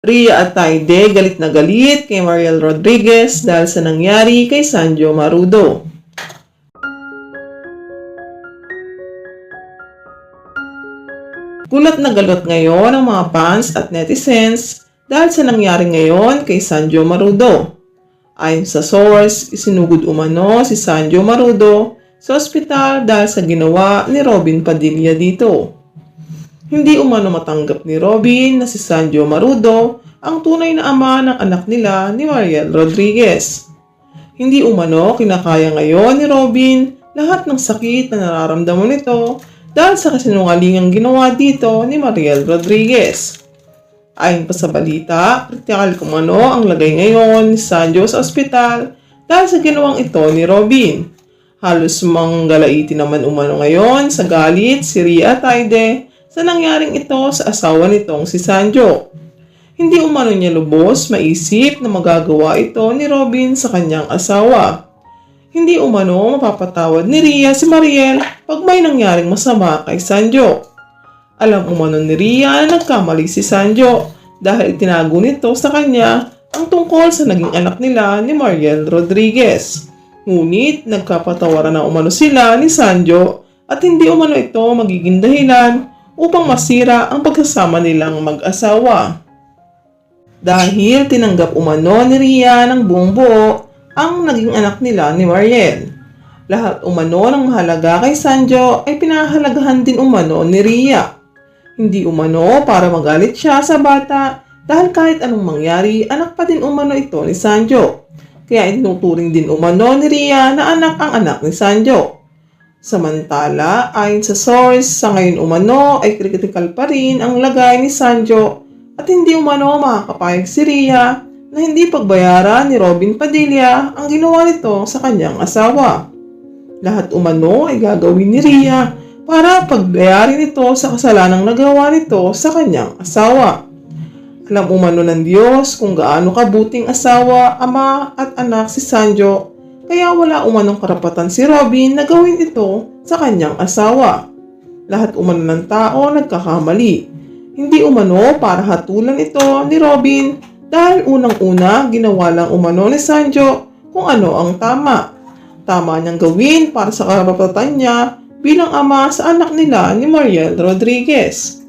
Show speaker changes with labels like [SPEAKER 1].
[SPEAKER 1] Ria at Taide galit na galit kay Mariel Rodriguez dahil sa nangyari kay Sanjo Marudo. Gulat na galot ngayon ang mga fans at netizens dahil sa nangyari ngayon kay Sanjo Marudo. Ayon sa source, isinugod umano si Sanjo Marudo sa ospital dahil sa ginawa ni Robin Padilla dito. Hindi umano matanggap ni Robin na si Sanjo Marudo ang tunay na ama ng anak nila ni Mariel Rodriguez. Hindi umano kinakaya ngayon ni Robin lahat ng sakit na nararamdaman nito dahil sa kasinungalingang ginawa dito ni Mariel Rodriguez. Ayon pa sa balita, kritikal kumano ang lagay ngayon ni Sanjo sa ospital dahil sa ginawang ito ni Robin. Halos manggalaiti naman umano ngayon sa galit si Ria Taide sa nangyaring ito sa asawa nitong si Sanjo. Hindi umano niya lubos maisip na magagawa ito ni Robin sa kanyang asawa. Hindi umano mapapatawad ni Ria si Mariel pag may nangyaring masama kay Sanjo. Alam umano ni Ria na nagkamali si Sanjo dahil itinago nito sa kanya ang tungkol sa naging anak nila ni Mariel Rodriguez. Ngunit nagkapatawaran na umano sila ni Sanjo at hindi umano ito magiging dahilan upang masira ang pagsasama nilang mag-asawa. Dahil tinanggap umano ni Ria ng buong buo ang naging anak nila ni Mariel. Lahat umano ng mahalaga kay Sanjo ay pinahalagahan din umano ni Ria. Hindi umano para magalit siya sa bata dahil kahit anong mangyari, anak pa din umano ito ni Sanjo. Kaya itinuturing din umano ni Ria na anak ang anak ni Sanjo. Samantala, ayon sa source, sa ngayon umano ay critical pa rin ang lagay ni Sanjo at hindi umano makakapayag si Ria na hindi pagbayaran ni Robin Padilla ang ginawa nito sa kanyang asawa. Lahat umano ay gagawin ni Ria para pagbayarin ito sa kasalanang nagawa nito sa kanyang asawa. Alam umano ng Diyos kung gaano kabuting asawa, ama at anak si Sanjo, kaya wala umanong karapatan si Robin na gawin ito sa kanyang asawa. Lahat umano ng tao nagkakamali. Hindi umano para hatulan ito ni Robin dahil unang-una ginawa lang umano ni Sanjo kung ano ang tama. Tama niyang gawin para sa karapatan niya bilang ama sa anak nila ni Mariel Rodriguez.